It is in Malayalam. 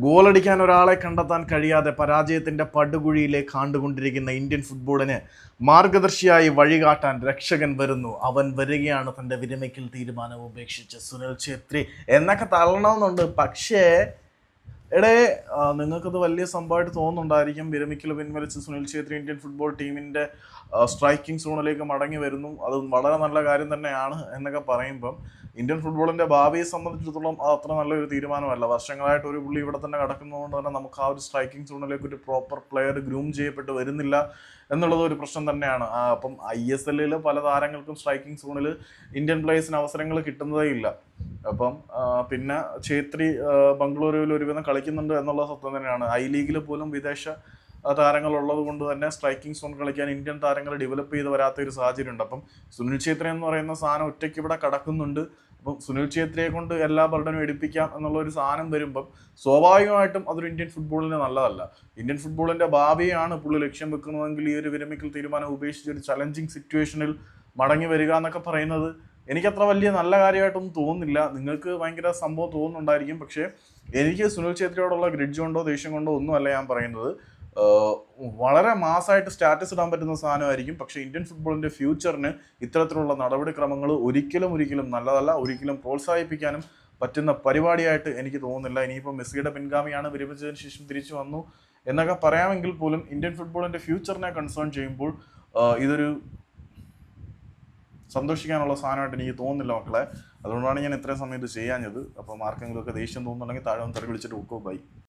ഗോളടിക്കാൻ ഒരാളെ കണ്ടെത്താൻ കഴിയാതെ പരാജയത്തിന്റെ പടുകുഴിയിലേക്ക് ആണ്ടുകൊണ്ടിരിക്കുന്ന ഇന്ത്യൻ ഫുട്ബോളിന് മാർഗദർശിയായി വഴികാട്ടാൻ രക്ഷകൻ വരുന്നു. അവൻ വരികയാണ് തന്റെ വിരമിക്കൽ തീരുമാനം ഉപേക്ഷിച്ച് സുനിൽ ഛേത്രി. എന്നൊക്കെ തള്ളണമെന്നുണ്ട്. പക്ഷേ എടേ നിങ്ങൾക്കത് വലിയ സംഭവമായിട്ട് തോന്നുന്നുണ്ടായിരിക്കും. വിരമിക്കൽ പിൻവലിച്ച് സുനിൽ ഛേത്രി ഇന്ത്യൻ ഫുട്ബോൾ ടീമിന്റെ സ്ട്രൈക്കിംഗ് സോണിലേക്ക് മടങ്ങി വരുന്നു. അത് വളരെ നല്ല കാര്യം തന്നെയാണ് എന്നൊക്കെ പറയുമ്പം ഇന്ത്യൻ ഫുട്ബോളിന്റെ ഭാവിയെ സംബന്ധിച്ചിടത്തോളം അത് അത്ര നല്ലൊരു തീരുമാനമല്ല. വർഷങ്ങളായിട്ട് ഒരു പുള്ളി ഇവിടെ തന്നെ കിടക്കുന്നതുകൊണ്ട് തന്നെ നമുക്ക് ആ ഒരു സ്ട്രൈക്കിംഗ് സോണിലേക്ക് ഒരു പ്രോപ്പർ പ്ലെയർ ഗ്രൂം ചെയ്യപ്പെട്ട് വരുന്നില്ല എന്നുള്ളത് ഒരു പ്രശ്നം തന്നെയാണ്. അപ്പം ഐ എസ് എല്ലിൽ പല താരങ്ങൾക്കും സ്ട്രൈക്കിംഗ് സോണിൽ ഇന്ത്യൻ പ്ലേയേഴ്സിന് അവസരങ്ങൾ കിട്ടുന്നതേ ഇല്ല അപ്പം പിന്നെ ഛേത്രി ബംഗളൂരുവിൽ ഒരുവിധം കളിക്കുന്നുണ്ട് എന്നുള്ള സത്യം തന്നെയാണ്. ഐ ലീഗിൽ പോലും വിദേശ താരങ്ങളുള്ളത് കൊണ്ട് തന്നെ സ്ട്രൈക്കിംഗ് സോൺ കളിക്കാൻ ഇന്ത്യൻ താരങ്ങൾ ഡെവലപ്പ് ചെയ്ത് വരാത്ത ഒരു സാഹചര്യം ഉണ്ട് അപ്പം സുനിൽ ഛേത്രി എന്ന് പറയുന്ന സാധനം ഒറ്റയ്ക്ക് ഇവിടെ കടക്കുന്നുണ്ട്. അപ്പം സുനിൽ ഛേത്രിയെ കൊണ്ട് എല്ലാ ബർഡനും എടുപ്പിക്കാം എന്നുള്ള ഒരു സാധനം വരുമ്പം സ്വാഭാവികമായിട്ടും അതൊരു ഇന്ത്യൻ ഫുട്ബോളിന് നല്ലതല്ല. ഇന്ത്യൻ ഫുട്ബോളിന്റെ ഭാവിയാണ് പുള്ളി ലക്ഷ്യം വെക്കുന്നതെങ്കിൽ ഈ ഒരു വിരമിക്കൽ തീരുമാനം ഉപേക്ഷിച്ച് ഒരു ചലഞ്ചിങ് സിറ്റുവേഷനിൽ മടങ്ങി വരിക എന്നൊക്കെ പറയുന്നത് എനിക്കത്ര വലിയ നല്ല കാര്യമായിട്ടൊന്നും തോന്നുന്നില്ല. നിങ്ങൾക്ക് ഭയങ്കര സംഭവം തോന്നുന്നുണ്ടായിരിക്കും. പക്ഷേ എനിക്ക് സുനിൽ ഛേത്രിയോടുള്ള ഗ്രിഡ്ജ് കൊണ്ടോ ദേഷ്യം കൊണ്ടോ ഒന്നുമല്ല ഞാൻ പറയുന്നത്. വളരെ മാസമായിട്ട് സ്റ്റാറ്റസ് ഇടാൻ പറ്റുന്ന സാധനമായിരിക്കും. പക്ഷേ ഇന്ത്യൻ ഫുട്ബോളിന്റെ ഫ്യൂച്ചറിന് ഇത്തരത്തിലുള്ള നടപടിക്രമങ്ങൾ ഒരിക്കലും ഒരിക്കലും നല്ലതല്ല. ഒരിക്കലും പ്രോത്സാഹിപ്പിക്കാനും പറ്റുന്ന പരിപാടിയായിട്ട് എനിക്ക് തോന്നുന്നില്ല. ഇനിയിപ്പോൾ മെസ്സിയുടെ പിൻഗാമിയാണ് വിരമിച്ചതിന് ശേഷം തിരിച്ചു വന്നു. എന്നൊക്കെ പറയാമെങ്കിൽ പോലും ഇന്ത്യൻ ഫുട്ബോളിന്റെ ഫ്യൂച്ചറിനെ കൺസേൺ ചെയ്യുമ്പോൾ ഇതൊരു സന്തോഷിക്കാനുള്ള സാധനമായിട്ട് എനിക്ക് തോന്നുന്നില്ല മക്കളെ. അതുകൊണ്ടാണ് ഞാൻ ഇത്രയും സമയം ഇത് ചെയ്യാഞ്ഞത്. അപ്പോൾ ആർക്കെങ്കിലുമൊക്കെ ദേഷ്യം തോന്നുന്നുണ്ടെങ്കിൽ താഴെ ഒന്ന് തെറി വിളിച്ചിട്ട് ഉക്കോ ബൈ.